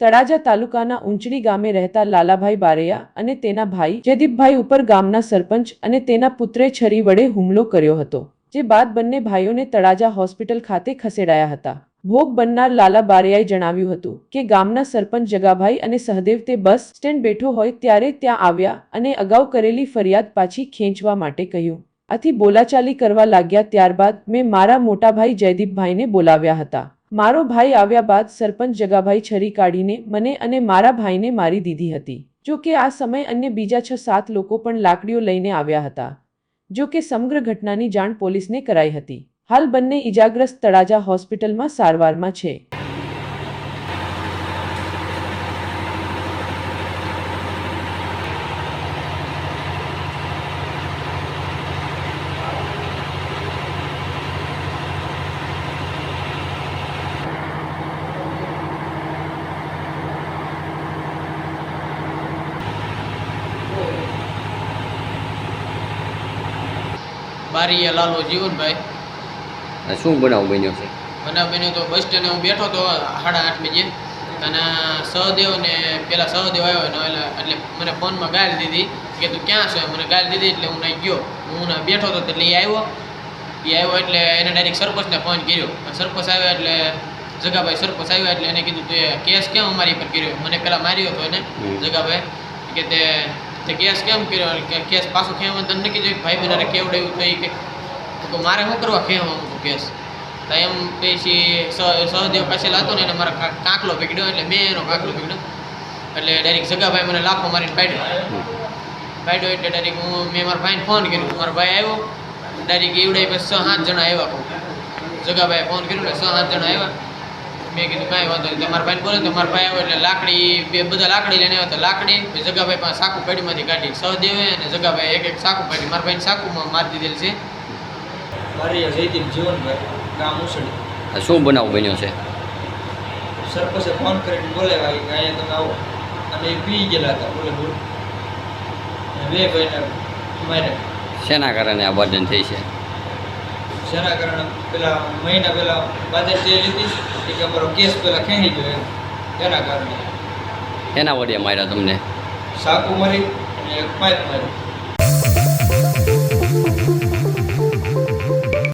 તળાજા તાલુકાના ઊંચડી ગામે રહેતા લાલાભાઈ બારૈયા અને તેના ભાઈ જયદીપભાઈ ઉપર ગામના સરપંચ અને તેના પુત્રે છરી વડે હુમલો કર્યો હતો, જે બાદ બંને ભાઈઓને તળાજા હોસ્પિટલ ખાતે ખસેડાયા હતા. ભોગ બનનાર લાલા બારૈયાએ જણાવ્યું હતું કે, ગામના સરપંચ જગાભાઈ અને સહદેવ તે બસ સ્ટેન્ડ બેઠો હોય ત્યારે ત્યાં આવ્યા અને અગાઉ કરેલી ફરિયાદ પાછી ખેંચવા માટે કહ્યું. આથી બોલાચાલી કરવા લાગ્યા ત્યારબાદ મેં મારા મોટાભાઈ જયદીપભાઈને બોલાવ્યા હતા. મારો ભાઈ આવ્યા બાદ સરપંચ જગાભાઈ છરી કાઢીને મને અને મારા ભાઈને મારી દીધી હતી. જો કે આ સમયે અન્ય બીજા છ સાત લોકો પણ લાકડીઓ લઈને આવ્યા હતા. જો કે સમગ્ર ઘટનાની જાણ પોલીસને કરાઈ હતી. હાલ બંને ઇજાગ્રસ્ત તળાજા હોસ્પિટલમાં સારવારમાં છે. બારીએ લાલો જીવનભાઈ. શું બનાવ બન્યો છે? બનાવ બન્યો તો બસ સ્ટેન્ડે હું બેઠો તો સાડા આઠ બજે અને સહદેવ ને પેલા સહદેવ આવ્યો ને એટલે એટલે મને ફોનમાં ગાળ દીધી. કે તું ક્યાં છે? મને ગાળ દીધી એટલે હું નહીં ગયો. હું બેઠો હતો એટલે એ આવ્યો. એ આવ્યો એટલે એને ડાયરેક્ટ સરપંચને ફોન કર્યો. સરપંચ આવ્યો એટલે જગાભાઈ સરપંચ આવ્યો એટલે એને કીધું તું કેસ કેમ અમારી પર કર્યો? મને પેલા માર્યો હતો એને જગાભાઈ. કે તે તે કેસ કેમ કર્યો કે કેસ પાછો ખેવામાં તને નક્કી જોઈ ભાઈ બનારે કેવડાવ્યું તો એ કે તો મારે શું કરવા ખેવામાં મૂકું કેસ? તો એમ પછી સહદેવ પાસે લાતો ને એને મારા કાંકલો પકડ્યો એટલે મેં એનો કાંકલો પકડ્યો એટલે ડાયરેક્ટ જગાભાઈ મને લાફો મારીને પાડ્યો. પાડ્યો એટલે ડાયરેક્ટ હું, મેં મારા ભાઈને ફોન કર્યો. મારો ભાઈ આવ્યો. ડાયરેક્ટ એવડાય પછી છ સાત જણા આવ્યા જગાભાઈ ફોન કર્યો એટલે છ સાત જણા આવ્યા. મેં કીધું કાંઈ વાંધો નહીં તમારા ભાઈને બોલે તમારા મારા ભાઈ આવ્યો એટલે લાકડી બે બધા લાકડી લઈને આવ્યા તો લાકડી જગાભાઈ પાસે સાકુ પેઢીમાંથી કાઢી સહદેવે અને જગાભાઈ એક એક સાકુ કાઢી મારા ભાઈને સાકુમાં મારી દીધેલ છે. મારી જયદીપ જીવનભાઈ ગામ ઉસળી આ શું બનાવ બન્યો છે? સરપંચે ફોન કરીને બોલાવ્યા કે અહીંયા તમે આવો. અને એ પી ગયેલા હતા બોલે બોલ. બે ભાઈને મારે શેના કારણે આ વર્જન થઈ છે? જેના કારણે પેલા મહિના પહેલાં બાજે જે લીધી કે અમારો કેસ પહેલાં ખેંચી ગયો એના કારણે. એના વડે માર્યા તમને? સાકુ મારી અને પાઇપ મારી.